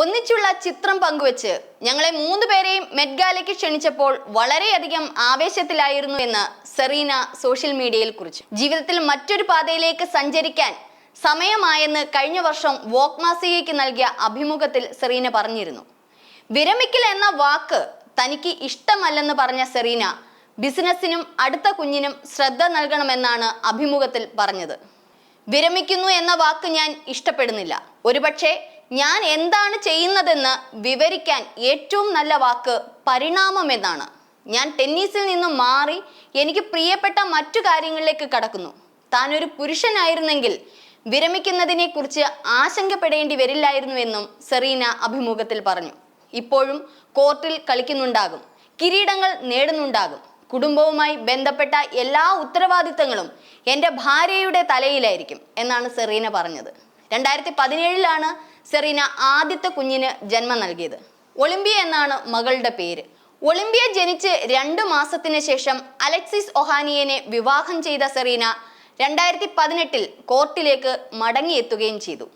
ഒന്നിച്ചുള്ള ചിത്രം പങ്കുവച്ച് ഞങ്ങളെ മൂന്ന് പേരെയും മെഡ്ഗാലയ്ക്ക് ക്ഷണിച്ചപ്പോൾ വളരെയധികം ആവേശത്തിലായിരുന്നു എന്ന് സെറീന സോഷ്യൽ മീഡിയയിൽ കുറിച്ചു. ജീവിതത്തിൽ മറ്റൊരു പാതയിലേക്ക് സഞ്ചരിക്കാൻ സമയമായെന്ന് കഴിഞ്ഞ വർഷം വോക്ക് മാസികയ്ക്ക് നൽകിയ അഭിമുഖത്തിൽ സെറീന പറഞ്ഞിരുന്നു. വിരമിക്കൽ എന്ന വാക്ക് തനിക്ക് ഇഷ്ടമല്ലെന്ന് പറഞ്ഞ സെറീന ബിസിനസ്സിനും അടുത്ത കുഞ്ഞിനും ശ്രദ്ധ നൽകണമെന്നാണ് അഭിമുഖത്തിൽ പറഞ്ഞത്. വിരമിക്കുന്നു എന്ന വാക്ക് ഞാൻ ഇഷ്ടപ്പെടുന്നില്ല. ഒരുപക്ഷെ ഞാൻ എന്താണ് ചെയ്യുന്നതെന്ന് വിവരിക്കാൻ ഏറ്റവും നല്ല വാക്ക് പരിണാമം എന്നാണ്. ഞാൻ ടെന്നീസിൽ നിന്നും മാറി എനിക്ക് പ്രിയപ്പെട്ട മറ്റു കാര്യങ്ങളിലേക്ക് കടക്കുന്നു. താൻ ഒരു പുരുഷനായിരുന്നെങ്കിൽ വിരമിക്കുന്നതിനെ കുറിച്ച് ആശങ്കപ്പെടേണ്ടി വരില്ലായിരുന്നുവെന്നും സെറീന അഭിമുഖത്തിൽ പറഞ്ഞു. ഇപ്പോഴും കോർട്ടിൽ കളിക്കുന്നുണ്ടാകും കിരീടങ്ങൾ നേടുന്നുണ്ടാകും. കുടുംബവുമായി ബന്ധപ്പെട്ട എല്ലാ ഉത്തരവാദിത്തങ്ങളും എന്റെ ഭാര്യയുടെ തലയിലായിരിക്കും എന്നാണ് സെറീന പറഞ്ഞത്. രണ്ടായിരത്തി പതിനേഴിലാണ് സെറീന ആദ്യത്തെ കുഞ്ഞിന് ജന്മം നൽകിയത്. ഒളിമ്പിയ എന്നാണ് മകളുടെ പേര്. ഒളിമ്പിയ ജനിച്ച് രണ്ടു മാസത്തിന് ശേഷം അലക്സിസ് ഒഹാനിയനെ വിവാഹം ചെയ്ത സെറീന രണ്ടായിരത്തി പതിനെട്ടിൽ കോർട്ടിലേക്ക് മടങ്ങിയെത്തുകയും ചെയ്തു.